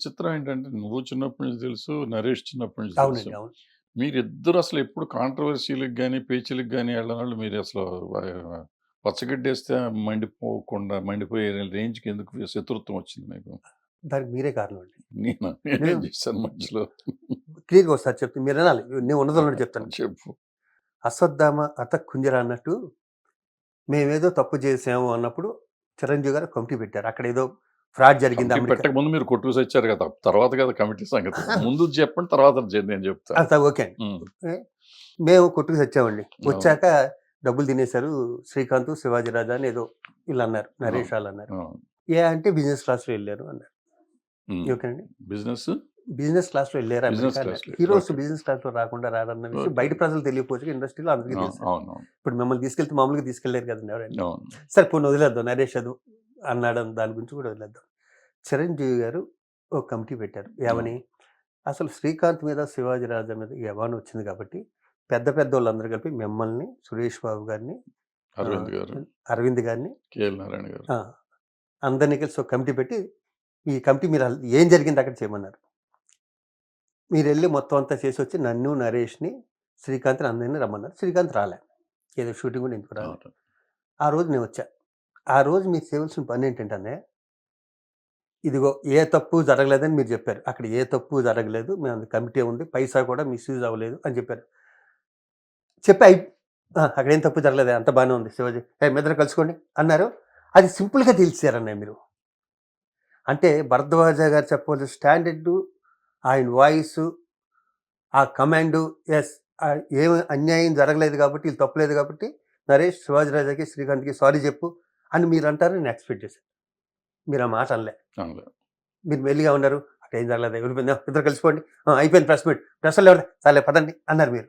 విచిత్రం ఏంటంటే నువ్వు చిన్నప్పటి నుంచి తెలుసు నరేష్ చిన్నప్పటి నుంచి తెలుసు. మీరిద్దరు అసలు ఎప్పుడు కాంట్రవర్సీలకు కానీ పేచీలకు కానీ వెళ్ళిన మీరు అసలు ఆ, పచ్చగడ్డి వేస్తే మండిపోకుండా మండిపోయే రేంజ్కి ఎందుకు శత్రుత్వం వచ్చింది మీకు? దానికి మీరే కారణం అండి. నేను? చేశాను మధ్యలో? క్లియర్గా ఒకసారి చెప్తే మీరు వినాలి నేను ఉన్నదో చెప్తాను. చెప్పు. అశ్వత్థామ అత కుంజర అన్నట్టు మేమేదో తప్పు చేసాము అన్నప్పుడు చిరంజీవి గారు కమిటీ పెట్టారు. అక్కడ ఏదో ఫ్రాడ్ జరిగింది అమెరికా. పెట్టక ముందు మీరు కొట్టుకు వచ్చారు కదా తర్వాత కదా కమిటీ సంగతి. ముందు చెప్పండి తర్వాత నేను చెప్తాను ఓకే మేము కొట్టుకు తెచ్చామండి అవును. వచ్చాక డబ్బులు తినేశారు శ్రీకాంత్ శివాజీ రాజా అని ఏదో వీళ్ళు అన్నారు నరేష్ వాళ్ళు అన్నారు. ఏ అంటే బిజినెస్ క్లాస్లో వెళ్ళారు అన్నారు. ఓకేనండి బిజినెస్? బిజినెస్ క్లాస్లో వెళ్ళారు హీరోస్. బిజినెస్ క్లాస్లో రాకుండా రారన్న విషయం. బయట ప్రజలు తెలియకపోవచ్చు ఇండస్ట్రీలో అందరికీ తెలుసు. ఇప్పుడు మిమ్మల్ని తీసుకెళ్తే మామూలుగా తీసుకెళ్ళేరు కదండి ఎవరైనా. అవును. సరే పోనీ వదిలేద్దాం నరేష్ అది అన్నాడు అని దాని గురించి కూడా వదిలేద్దాం. చిరంజీవి గారు ఒక కమిటీ పెట్టారు. ఏమని అసలు శ్రీకాంత్ మీద శివాజీ రాజా మీద అవార్డు వచ్చింది కాబట్టి పెద్ద పెద్ద వాళ్ళందరూ కలిపి మిమ్మల్ని సురేష్ బాబు గారిని అరవింద్ గారు. అరవింద్ గారిని నారాయణ గారు. అందరినీ కలిసి ఒక కమిటీ పెట్టి ఈ కమిటీ మీరు ఏం జరిగింది అక్కడ చేయమన్నారు. మీరు వెళ్ళి మొత్తం అంతా చేసి వచ్చి నన్ను నరేష్ని శ్రీకాంత్ని అందరినీ రమ్మన్నారు. శ్రీకాంత్ రాలే. ఏదో షూటింగ్ కూడా ఎందుకు రాలే. అవును. ఆ రోజు నేను వచ్చా. ఆ రోజు మీరు చేయవలసిన పని ఏంటంటే ఇదిగో ఏ తప్పు జరగలేదని మీరు చెప్పారు. అక్కడ ఏ తప్పు జరగలేదు మేము అందు కమిటీ ఉంది పైసా కూడా మిస్యూజ్ అవ్వలేదు అని చెప్పారు. చెప్పి అయి అక్కడ ఏం తప్పు జరగలేదు అంత బాగానే ఉంది శివాజీ. ఏ మీద కలుసుకోండి అన్నారు. అది సింపుల్గా తెలిసారన్నయ్య మీరు. అంటే భరద్వాజ గారు చెప్పవలసిన స్టాండర్డ్ ఆయన వాయిస్ ఆ కమాండు ఎస్ ఏం అన్యాయం జరగలేదు కాబట్టి వీళ్ళు తప్పలేదు కాబట్టి నరేష్ శివాజీ రాజాకి శ్రీకాంత్కి సారీ చెప్పు. అని మీరు అంటారు నేను ఎక్స్పెక్ట్ చేశాను. మీరు ఆ మాట అనలే. మీరు మెల్లిగా ఉన్నారు అక్కడ ఏం జరగలేదు వెళ్ళిపోయిందా ఇద్దరు కలిసిపోండి "ఆ, అయిపోయింది ప్రెస్ మీట్. ప్రెస్లో ఎవరు? చాలే పదండి అన్నారు మీరు.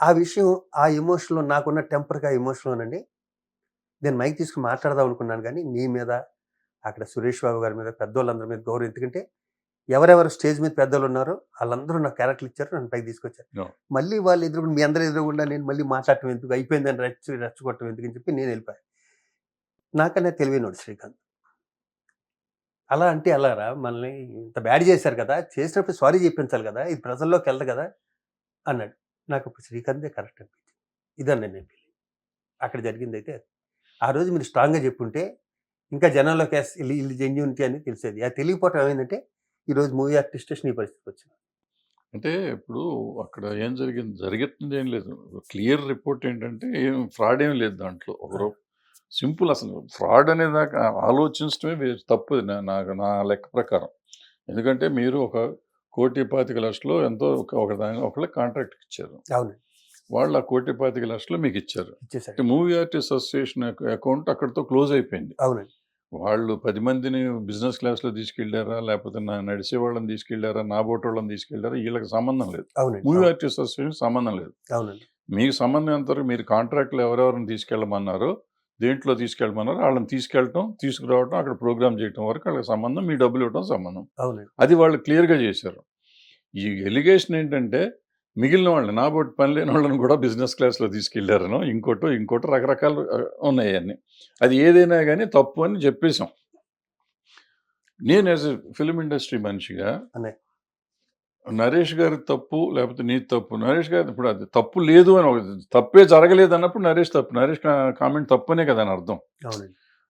ఆ విషయం ఆ ఎమోషన్లో నాకున్న టెంపర్గా ఎమోషన్లోనండి నేను మైక్ తీసుకుని మాట్లాడదాం అనుకున్నాను కానీ మీ మీద అక్కడ సురేష్ బాబు గారి మీద పెద్దోళ్ళందరి మీద గౌరవం. ఎందుకంటే ఎవరెవరు స్టేజ్ మీద పెద్దోళ్ళు ఉన్నారో వాళ్ళందరూ నాకు క్యారెక్టర్ ఇచ్చారు నన్ను పైకి తీసుకొచ్చారు. మళ్ళీ వాళ్ళు ఎదురు మీ అందరి ఎదురుగుండా నేను మళ్ళీ మాట్లాడటం ఎందుకు? అయిపోయిందని రెచ్చి రెచ్చగొట్టడం ఎందుకు? అని చెప్పి నేను వెళ్ళిపోయాను నాకన్నా తెలివైనోడు శ్రీకాంత్. అలా అంటే అలారా మనల్ని ఇంత బ్యాడ్ చేశారు కదా చేసినప్పుడు సారీ చెప్పించాలి కదా ఇది ప్రజల్లోకి వెళ్ళదు కదా అన్నాడు. నాకు ఇప్పుడు శ్రీకాంతే కరెక్ట్ అనిపించింది. ఇదన్నా నేను ఫీలింగ్ అక్కడ జరిగింది అయితే. ఆ రోజు మీరు స్ట్రాంగ్గా చెప్పుంటే ఇంకా జనాల్లోకి ఎస్ వీళ్ళు వీళ్ళు జెన్యూనిటీ అని తెలిసేది. అది తెలియకపోవటం ఏమైందంటే ఈరోజు మూవీ ఆర్టిస్టేషన్ ఈ పరిస్థితి వచ్చింది. అంటే ఇప్పుడు అక్కడ ఏం జరిగింది? జరిగింది ఏం లేదు. క్లియర్ రిపోర్ట్ ఏంటంటే ఏం ఫ్రాడ్ ఏం లేదు దాంట్లో. ఒకరు సింపుల్ అసలు. ఫ్రాడ్ అనే దాకా ఆలోచించడమే తప్పు నాకు నా లెక్క ప్రకారం. ఎందుకంటే మీరు ఒక కోటి పాతిక లక్షలు ఎంతో ఒక ఒక దాని ఒకళ్ళకి కాంట్రాక్ట్ ఇచ్చారు. అవును. వాళ్ళు ఆ కోటి పాతిక లక్షలు మీకు ఇచ్చారు. మూవీ ఆర్టిస్ట్ అసోసియేషన్ అకౌంట్ అక్కడితో క్లోజ్ అయిపోయింది. అవునండి వాళ్ళు పది మందిని బిజినెస్ క్లాస్లో తీసుకెళ్ళారా లేకపోతే నా నడిచే వాళ్ళని తీసుకెళ్ళారా నా బోట్ వాళ్ళని తీసుకెళ్ళారా వీళ్ళకి సంబంధం లేదు. మూవీ అవును. ఆర్టిస్ట్ అసోసియేషన్ సంబంధం లేదు. మీకు సంబంధం ఎంతవరకు మీరు కాంట్రాక్ట్లు ఎవరెవరిని తీసుకెళ్ళమన్నారో దేంట్లో తీసుకెళ్ళమన్నారో వాళ్ళని తీసుకెళ్ళటం తీసుకురావటం అక్కడ ప్రోగ్రామ్ చేయటం వరకు వాళ్ళకి సంబంధం మీ డబ్బులు ఇవ్వడం సంబంధం. అది వాళ్ళు క్లియర్గా చేశారు. ఈ ఎలిగేషన్ ఏంటంటే మిగిలిన వాళ్ళని నా బట్టి పని లేని వాళ్ళని కూడా బిజినెస్ క్లాస్లో తీసుకెళ్ళారనో ఇంకోటో ఇంకోటో రకరకాలు ఉన్నాయి అన్ని అది ఏదైనా కానీ తప్పు అని చెప్పేశాం. నేను యాజ్ ఫిలిం ఇండస్ట్రీ మనిషిగా. నరేష్ గారి తప్పు లేకపోతే నీ తప్పు. నరేష్ గారి ఇప్పుడు అది తప్పు లేదు అని ఒక తప్పే జరగలేదు అన్నప్పుడు నరేష్ తప్పు. నరేష్ కామెంట్ తప్పునే కదా అని అర్థం.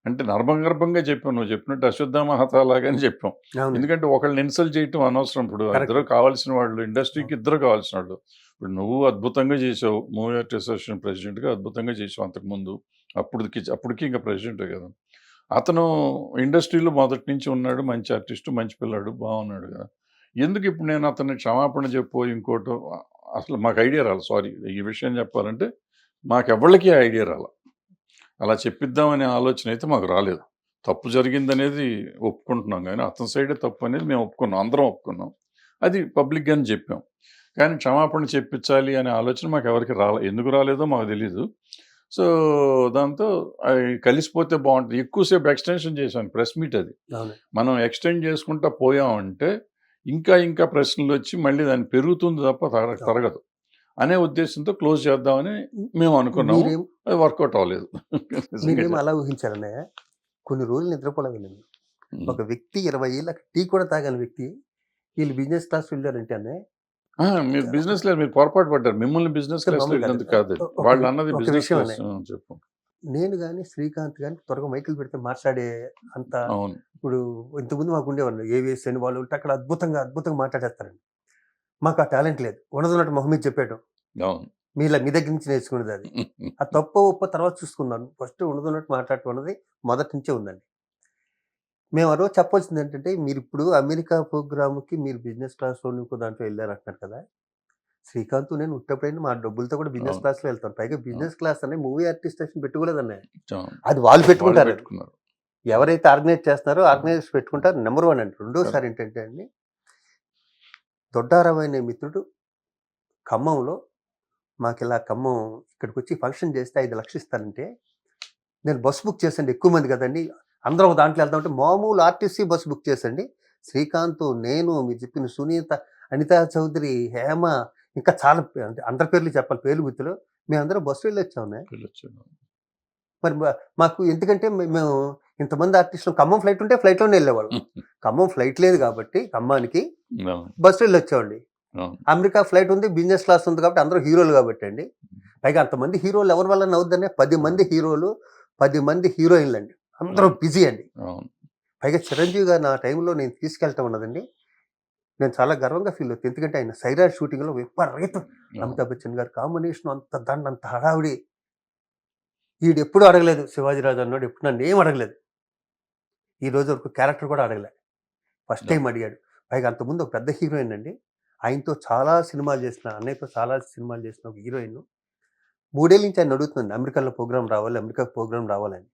అంటే నర్మగర్భంగా చెప్పాం. నువ్వు చెప్పినట్టు అశ్వత్థామ హతాలాగానే చెప్పాం. ఎందుకంటే ఒకళ్ళని ఇన్సల్ట్ చేయటం అనవసరం. ఇప్పుడు. ఇద్దరు కావాల్సిన వాళ్ళు ఇండస్ట్రీకి ఇద్దరు కావాల్సిన వాళ్ళు. ఇప్పుడు నువ్వు అద్భుతంగా చేసావు. మూవీ ఆర్ట్ అసోసియేషన్ ప్రెసిడెంట్గా అద్భుతంగా చేసావు అంతకుముందు. అప్పటికి అప్పటికి ఇంకా ప్రెసిడెంటే కదా. అతను ఇండస్ట్రీలో మొదటి నుంచి ఉన్నాడు. మంచి ఆర్టిస్టు మంచి పిల్లాడు బాగున్నాడు కదా. ఎందుకు ఇప్పుడు నేను అతన్ని క్షమాపణ చెప్పు ఇంకోటో అసలు మాకు ఐడియా రాలి సారీ ఈ విషయం చెప్పాలంటే మాకెవ్వళ్ళకి ఐడియా రాల. అలా చెప్పిద్దామనే ఆలోచన అయితే మాకు రాలేదు. తప్పు జరిగిందనేది ఒప్పుకుంటున్నాం కానీ అతని సైడే తప్పు అనేది మేము ఒప్పుకున్నాం అందరం ఒప్పుకున్నాం. అది పబ్లిక్గానే చెప్పాం. కానీ క్షమాపణ చెప్పించాలి అనే ఆలోచన మాకు ఎవరికి రాలే ఎందుకు రాలేదో మాకు తెలీదు. సో దాంతో కలిసిపోతే బాగుంటుంది. ఎక్కువసేపు ఎక్స్టెన్షన్ చేశాను ప్రెస్ మీట్ అది. మనం ఎక్స్టెండ్ చేసుకుంటా పోయామంటే ఇంకా ఇంకా ప్రశ్నలు వచ్చి మళ్ళీ దాన్ని పెరుగుతుంది తప్ప తర- తరగదు. అనే ఉద్దేశంతో క్లోజ్ చేద్దామని మేము అనుకున్నాము. అది వర్కౌట్ అవ్వలేదు. అలా ఊహించారన్నయ్య కొన్ని రోజులు నిద్రపోలేదు ఒక వ్యక్తి ఇరవై ఏళ్ళకి టీ కూడా తాగని వ్యక్తి వీళ్ళు బిజినెస్ క్లాస్ వెళ్ళారంటేనే ఆ, మీరు బిజినెస్ లేదు మీరు పొరపాటు పడ్డారు. మిమ్మల్ని బిజినెస్ క్లాస్ కాదు. వాళ్ళు అన్నది బిజినెస్ చెప్పు నేను కానీ శ్రీకాంత్ కానీ త్వరగా మైకులు పెడితే మాట్లాడే అంత ఇప్పుడు ఇంతకుముందు మాకు ఉండేవాళ్ళు. ఏవిఎస్ అని వాళ్ళు ఉంటే అక్కడ అద్భుతంగా అద్భుతంగా మాట్లాడేస్తారండి. మాకు ఆ టాలెంట్ లేదు. ఉన్నదన్నట్టు మొహమ్మద్ చెప్పాడు. మీలా మీ దగ్గర నుంచి నేర్చుకునేది అది. ఆ తప్పు ఉప్పు తర్వాత చూసుకుందాం. ఫస్ట్ ఉన్నదన్నట్టు మాట్లాడుతున్నది మొదటి నుంచే ఉందండి. మేము ఆ రోజు చెప్పాల్సింది ఏంటంటే మీరు ఇప్పుడు అమెరికా ప్రోగ్రామ్కి మీరు బిజినెస్ క్లాస్లో ఇంకో దాంట్లో వెళ్ళారు అంటున్నారు కదా. శ్రీకాంత్ నేను ఉట్టప్పుడైనా మా డబ్బులతో కూడా బిజినెస్. క్లాస్లో వెళ్తాను. పైగా బిజినెస్ క్లాస్ అనే మూవీ ఆర్టిస్ట్ పెట్టుకోలేదన్న అవును. అది వాళ్ళు పెట్టుకుంటారు. ఎవరైతే ఆర్గనైజ్ చేస్తున్నారో ఆర్గనైజ్ పెట్టుకుంటారు. నెంబర్ వన్ అండి. రెండోసారి ఏంటంటే అండి దొడ్డారమైన మిత్రుడు ఖమ్మంలో మాకు ఇలా ఖమ్మం ఇక్కడికి వచ్చి ఫంక్షన్ చేస్తే ఐదు లక్షలు ఇస్తానంటే నేను బస్ బుక్ చేసండి ఎక్కువ మంది కదండి. అందరూ దాంట్లో వెళ్తామంటే మామూలు ఆర్టీసీ బస్ బుక్ చేసండి శ్రీకాంత్ నేను మీరు చెప్పిన సునీత అనితా చౌదరి హేమ ఇంకా చాలా అంటే అందరి పేర్లు చెప్పాలి. పేర్లు గుర్తులు మేమందరం బస్సు వెళ్ళి వచ్చాము వెళ్ళొచ్చాను. మరి మాకు ఎందుకంటే మేము ఇంతమంది ఆర్టిస్టులు ఖమ్మం ఫ్లైట్ ఉంటే ఫ్లైట్లోనే వెళ్ళేవాళ్ళం. ఖమ్మం ఫ్లైట్ లేదు కాబట్టి ఖమ్మానికి. బస్సు వెళ్ళి వచ్చేవాడి అవును. అమెరికా ఫ్లైట్ ఉంది బిజినెస్ క్లాస్ ఉంది కాబట్టి అందరూ హీరోలు కాబట్టి అండి. పైగా అంతమంది హీరోలు ఎవరి వల్ల అవుద్దనే పది మంది హీరోలు పది మంది హీరోయిన్లు అండి అందరూ బిజీ అండి. పైగా చిరంజీవి గారు నా టైంలో నేను తీసుకెళ్తా ఉన్నదండి నేను చాలా గర్వంగా ఫీల్ అవుతుంది ఎందుకంటే ఆయన సైరా షూటింగ్లో విపరీతం. అమితాబ్ బచ్చన్ గారి కాంబినేషన్ అంత దండ అంత హడావిడి. వీడు ఎప్పుడు అడగలేదు శివాజీరాజు అన్నాడు ఎప్పుడు నన్ను ఏం అడగలేదు. ఈ రోజు వరకు క్యారెక్టర్ కూడా అడగలేదు ఫస్ట్ టైం అడిగాడు. పైగా అంతకుముందు ఒక పెద్ద హీరోయిన్ అండి. ఆయనతో చాలా సినిమాలు చేసిన అన్నయ్యతో చాలా సినిమాలు చేసిన ఒక హీరోయిన్. మూడేళ్ళ నుంచి ఆయన అడుగుతుంది అమెరికాలో ప్రోగ్రామ్ రావాలి అమెరికా ప్రోగ్రామ్ రావాలని.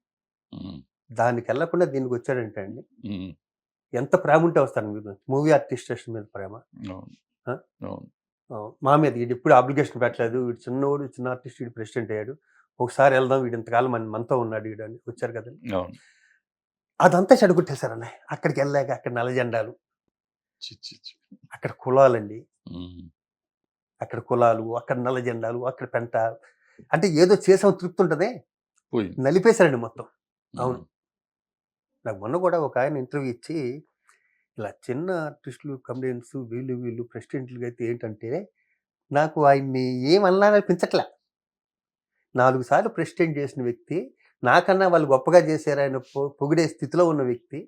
దానికి వెళ్ళకుండా దీనికి వచ్చాడంటే అండి. ఎంత ప్రేమ ఉంటే వస్తాను మీరు మూవీ ఆర్టిస్టేషన్ మీద ప్రేమ. మా మీద. వీడు ఎప్పుడు అప్లికేషన్ పెట్టలేదు. వీడు చిన్నోడు చిన్న ఆర్టిస్ట్ వీడు ప్రెసిడెంట్ అయ్యాడు. ఒకసారి వెళ్దాం వీడు ఇంతకాలం మన మనతో ఉన్నాడు వీడు అని వచ్చారు కదండి. అవును. అదంతా చెడగొట్టేశారు అన్నయ్య అక్కడికి వెళ్ళాక అక్కడ నల్ల జెండాలు. అక్కడ కులాలండి. అక్కడ కులాలు అక్కడ నల్ల జెండాలు అక్కడ పెంట. అంటే ఏదో చేసాం తృప్తి ఉంటదే. నలిపేశారండి మొత్తం. అవును. నాకు మొన్న కూడా ఒక ఆయన ఇంటర్వ్యూ ఇచ్చి ఇలా చిన్న ఆర్టిస్టులు కమెడియన్స్ వీళ్ళు వీళ్ళు ప్రెసిడెంట్లు అయితే ఏంటంటే నాకు ఆయన్ని ఏమనాలనిపించట్లే నాలుగు సార్లు ప్రెసిడెంట్ చేసిన వ్యక్తి నాకన్నా వాళ్ళు గొప్పగా చేశారు ఆయన పొగిడే స్థితిలో ఉన్న వ్యక్తి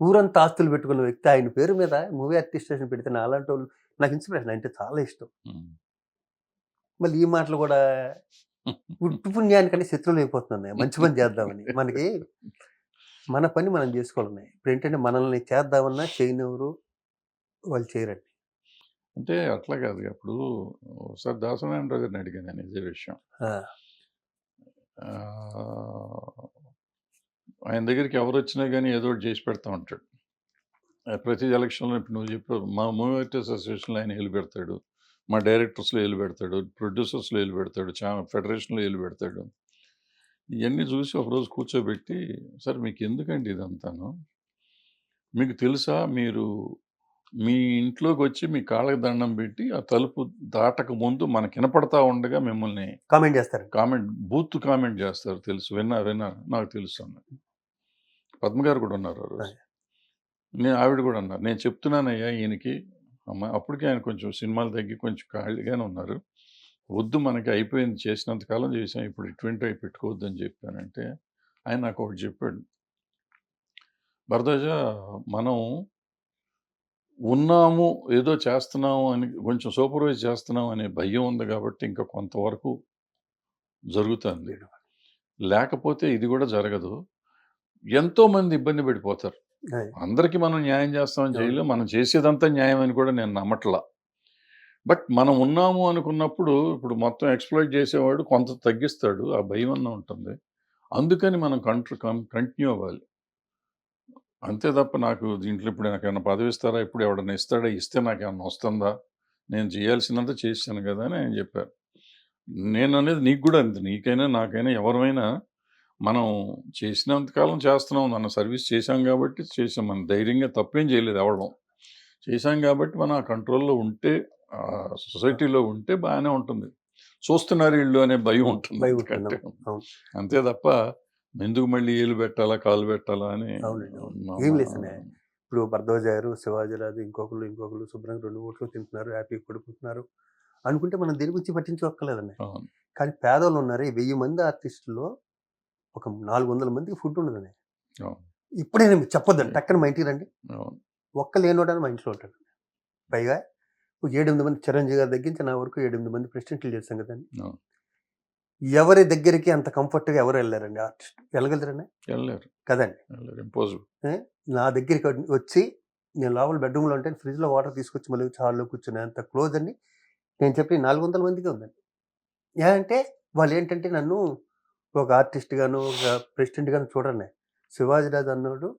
ఊరంతా ఆస్తులు పెట్టుకున్న వ్యక్తి ఆయన పేరు మీద మూవీ ఆర్టిస్టేషన్ పెడితే నా అలాంటి వాళ్ళు నాకు ఇన్స్పిరేషన్ అంటే చాలా ఇష్టం. మళ్ళీ ఈ మాటలు కూడా పుణ్యానికని శత్రువులు అయిపోతున్నాయి మంచి పని చేద్దామని. మనకి మన పని మనం చేసుకోవాలన్నాయి ఇప్పుడు ఏంటంటే మనల్ని చేద్దామన్నా చేయనివ్వరు వాళ్ళు చేయరండి. అంటే అట్లా కాదు అప్పుడు ఒకసారి దాసనారాయణ గారిని అడిగాను నేను ఇదే విషయం. ఆయన దగ్గరికి ఎవరు వచ్చినా కానీ ఏదో ఒకటి చేసి పెడతా ఉంటాడు. ప్రతి ఎలక్షన్లో ఇప్పుడు నువ్వు చెప్పు మా మూవీ ఆర్టిస్ట్ అసోసియేషన్లో ఆయన ఏలు పెడతాడు మా డైరెక్టర్స్లో ఏలు పెడతాడు ప్రొడ్యూసర్స్లో ఏలు పెడతాడు చా ఫెడరేషన్లో ఏలు పెడతాడు. ఇవన్నీ చూసి ఒకరోజు కూర్చోబెట్టి సార్ మీకు ఎందుకండి ఇదంతాను? మీకు తెలుసా మీరు మీ ఇంట్లోకి వచ్చి మీ కాళ్ళకి దండం పెట్టి ఆ తలుపు దాటక ముందు మనకి వినపడతా ఉండగా మిమ్మల్ని కామెంట్ చేస్తారు. కామెంట్ బూత్ కామెంట్ చేస్తారు. తెలుసు విన్నా విన్నా నాకు తెలుసు అన్నారు పద్మ గారు కూడా ఉన్నారు ఆ రోజు. నేను ఆవిడ కూడా అన్నారు. నేను చెప్తున్నానయ్యా ఈయనకి అమ్మ అప్పటికే ఆయన కొంచెం సినిమాలు తగ్గి కొంచెం ఖాళీగానే ఉన్నారు. వద్దు మనకి అయిపోయింది చేసినంత కాలం చేసాం ఇప్పుడు ఇటువంటి అవి పెట్టుకోవద్దు అని చెప్పానంటే ఆయన నాకు ఒకటి చెప్పాడు. భరద్వాజ మనం ఉన్నాము ఏదో చేస్తున్నాము అని కొంచెం సూపర్వైజ్ చేస్తున్నాం అనే భయం ఉంది కాబట్టి ఇంకా కొంతవరకు జరుగుతుంది లేకపోతే ఇది కూడా జరగదు. ఎంతో మంది ఇబ్బంది పడిపోతారు. అదే. అందరికీ మనం న్యాయం చేస్తామని అవును. చేయలేం మనం చేసేదంతా న్యాయం అని కూడా నేను నమ్మట్లా. బట్ మనం ఉన్నాము అనుకున్నప్పుడు ఇప్పుడు మొత్తం ఎక్స్ప్లోయిట్ చేసేవాడు కొంత తగ్గిస్తాడు ఆ భయం అన్న ఉంటుంది. అందుకని మనం కంట్రో కంటిన్యూ అవ్వాలి. అంతే తప్ప నాకు దీంట్లో ఇప్పుడు నాకు ఏమైనా పదవి ఇస్తారా? ఇప్పుడు ఎవడన్నా ఇస్తాడా? ఇస్తే నాకు ఏమైనా వస్తుందా? నేను చేయాల్సినంత చేశాను కదా అని ఆయన చెప్పారు. నేను అనేది నీకు కూడా అంతే. నీకైనా నాకైనా ఎవరైనా మనం చేసినంతకాలం చేస్తున్నాం. మన సర్వీస్ చేశాం కాబట్టి చేసాం మనం ధైర్యంగా తప్పేం చేయలేదు ఎవడం చేశాం కాబట్టి మనం ఆ కంట్రోల్లో ఉంటే సొసైటీలో ఉంటే బాగానే ఉంటుంది చూస్తున్నారు ఇల్లు అనే భయం ఉంటుంది అంతే. తప్ప ఎందుకు మళ్ళీ ఏలు పెట్టాలా కాలు పెట్టాలా అని ఏం లేదనే. ఇప్పుడు శివాజీరాజు ఇంకొకరు ఇంకొకరు శుభ్రంగా రెండు ఓట్లు తింటున్నారు హ్యాపీ పడుకుంటున్నారు అనుకుంటే మనం దీని గురించి పట్టించుకోక్కర్లేదండి అవును. కానీ పేదోళ్ళు ఉన్నారు ఈ వెయ్యి మంది ఆర్టిస్టుల్లో ఒక నాలుగు వందల మందికి ఫుడ్ ఉండదండి. ఇప్పుడే నేను చెప్పొద్దండి టక్కన మా ఇంటికి రండి. ఒక్క లేనోడని మా ఇంట్లో ఉంటాడు పైగా ఏడెనిమిది మంది చిరంజీవి గారి దగ్గర నుంచి నా వరకు ఏడెనిమిది మంది ప్రెసిడెంట్లు చేశాం కదండి. ఎవరి దగ్గరికి అంత కంఫర్ట్గా ఎవరు వెళ్ళారండి? ఆర్టిస్ట్ వెళ్ళగలరండి? వెళ్ళలేరు. కదండి. ఇంపాసిబుల్ నా దగ్గరికి వచ్చి నేను లోపల బెడ్రూమ్లో ఉంటే ఫ్రిడ్జ్లో వాటర్ తీసుకొచ్చి మళ్ళీ హాల్లో కూర్చుని అంత క్లోజ్ అండి. నేను చెప్పి నాలుగు వందల మందికి ఉందండి. ఏంటంటే వాళ్ళు ఏంటంటే నన్ను ఒక ఆర్టిస్ట్ గాను ఒక ప్రెసిడెంట్ గాను చూడండి. శివాజీరాజు అన్నాడు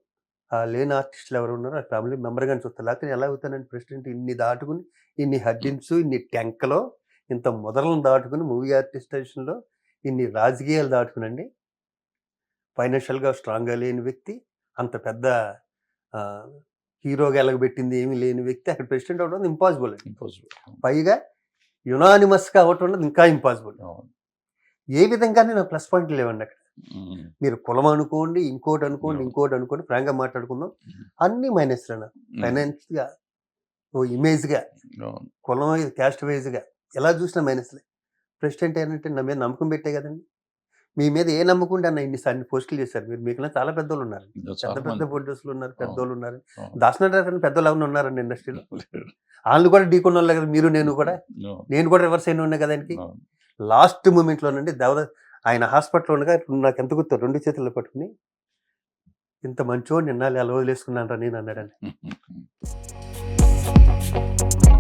లేని ఆర్టిస్టులు ఎవరు ఉన్నారో ఆ ఫ్యామిలీ మెంబర్ గాని చూస్తారు లేకపోతే ఎలా అవుతానండి ప్రెసిడెంట్ ఇన్ని దాటుకుని ఇన్ని హడ్డిన్స్ ఇన్ని ట్యాంకలో ఇంత మొదలను దాటుకుని మూవీ ఆర్టిస్టేషన్లో ఇన్ని రాజకీయాలు దాటుకునండి. ఫైనాన్షియల్గా స్ట్రాంగ్గా లేని వ్యక్తి అంత పెద్ద హీరోగా ఎలగబెట్టింది ఏమీ లేని వ్యక్తి అక్కడ ప్రెసిడెంట్ అవడం ఇంపాసిబుల్ ఇంపాసిబుల్. పైగా యునానిమస్గా అవటం ఇంకా ఇంపాసిబుల్. అవును. ఏ విధంగానే నా ప్లస్ పాయింట్లు లేవండి అక్కడ. మీరు కులం అనుకోండి ఇంకోటి అనుకోండి. ఇంకోటి అనుకోండి ఫ్రాంక్గా మాట్లాడుకుందాం. అన్ని మైనస్ ఉమ్. ఫైనాన్స్గా ఓ ఇమేజ్గా. కులం క్యాస్ట్ వైజ్గా ఎలా చూసినా మైనస్లే ప్రెసిడెంట్ ఏంటంటే నా మీద నమ్మకం పెట్టే కదండి మీ మీద ఏ నమ్మకం అన్న ఇన్ని సార్లు పోస్టులు చేశారు మీరు మీకు చాలా పెద్దోళ్ళు ఉన్నారు పెద్ద పెద్ద ప్రొడ్యూసర్లు ఉన్నారు పెద్దోళ్ళు ఉన్నారు. దాసనాథ్ పెద్దోళ్ళు ఎవరు ఉన్నారండి ఇండస్ట్రీలో. వాళ్ళు కూడా ఢీకొన్న వాళ్ళు కదా మీరు నేను కూడా. నేను కూడా రివర్స్ అయిన ఉన్నా కదా. లాస్ట్ మూమెంట్లోనండి దేవద ఆయన హాస్పిటల్ ఉండగా నాకు ఎంత గుర్తు రెండు చేతులు పట్టుకుని ఇంత మంచో నిన్నాలి అలా వదిలేసుకున్నాను రా నేను అన్నాడని